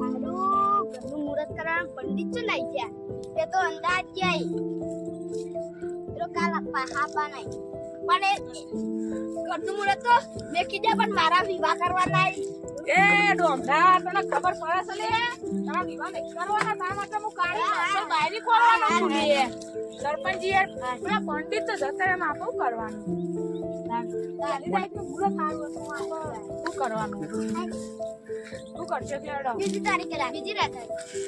હારું ઘરનું મુહૂર્ત કરવા પંડિત છે. લઈ ગયા તે તો અંદાજ ક્યાંય તો કાલ આપવા નહીં પણ એ ઘરનું મુહૂર્ત તો મેં કીધા પણ મારા વિવાહ કરવાના એ ડોમડા તને ખબર પડે છે લે? તારા વિવાહ નહીં કરવાના તા માટે હું માણસો બાયરી ખોલવાનો છું લે. સરપંચજી યાર પેલા પંડિત તો જતા એમ આપો કરવાનું? તારી તારીખનું મુહૂર્ત સારું હતું શું કરવાનું? શું કરશે કે બીજી તારીખે રાખ બીજી રાખ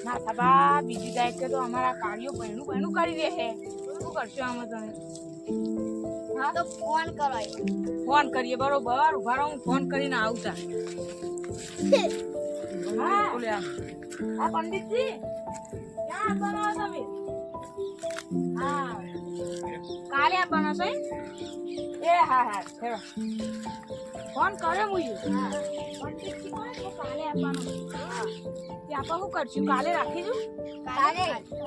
ના થાબા બીજી તારીખે તો અમારા કાર્યો બહેનું બહેનું કરી દે છે શું કરશો આમાં તમે? હા તો ફોન કરો ફોન કરીએ બરોબર? ઊભા રહો હું ફોન કરીને આવતા. હા. પંડિતજી? ક્યાં આપવાના તમે? હા. કાલે આપવાનો છે? એ હા હા ફોન કરે મુઈ પંડિતજી કોને કે કાલે આપવાનું તે આપા શું કરશું કાલે રાખી દઉં કાલે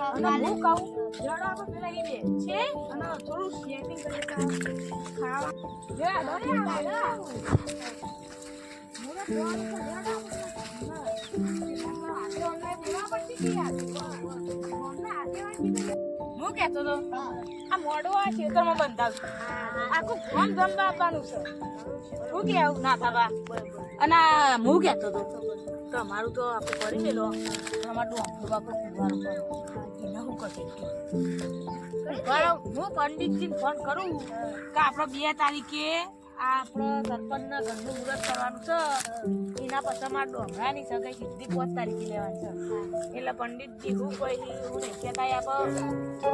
અને હું કહું જડો આપણે પેલા ઈ દે છે અને થોડું સેટિંગ કરી ખાવા જે આ દોરે આ મુરત જોવાનું છે, જડો આપણે. હા. આપણે online બોલાવવા પડશે કે યાર? ફોનના આગેવાન કીધું. હું કહેતો તો, આ મોડું આ ખેતરમાં બંધાવશું. આખું ફોન જમવા આપવાનું છે. શું કેવું ના થવા. અને હું કહેતો તો તમારું તો આપણે કરી લેલો તમારું આપણું બાપુ ફુવારો કરો એને હું કરી હું પંડિતજીને ફોન કરું કે આપણે બે તારીખે આપણો સરપંચના ઘરનું મુહૂર્ત કરવાનું છે. એના પછી અમારા ડોંગરાની સગાઈ સીધી પાંચ તારીખે લેવાની છે. એટલે પંડિતજી હું કોઈ હું નહીં આપો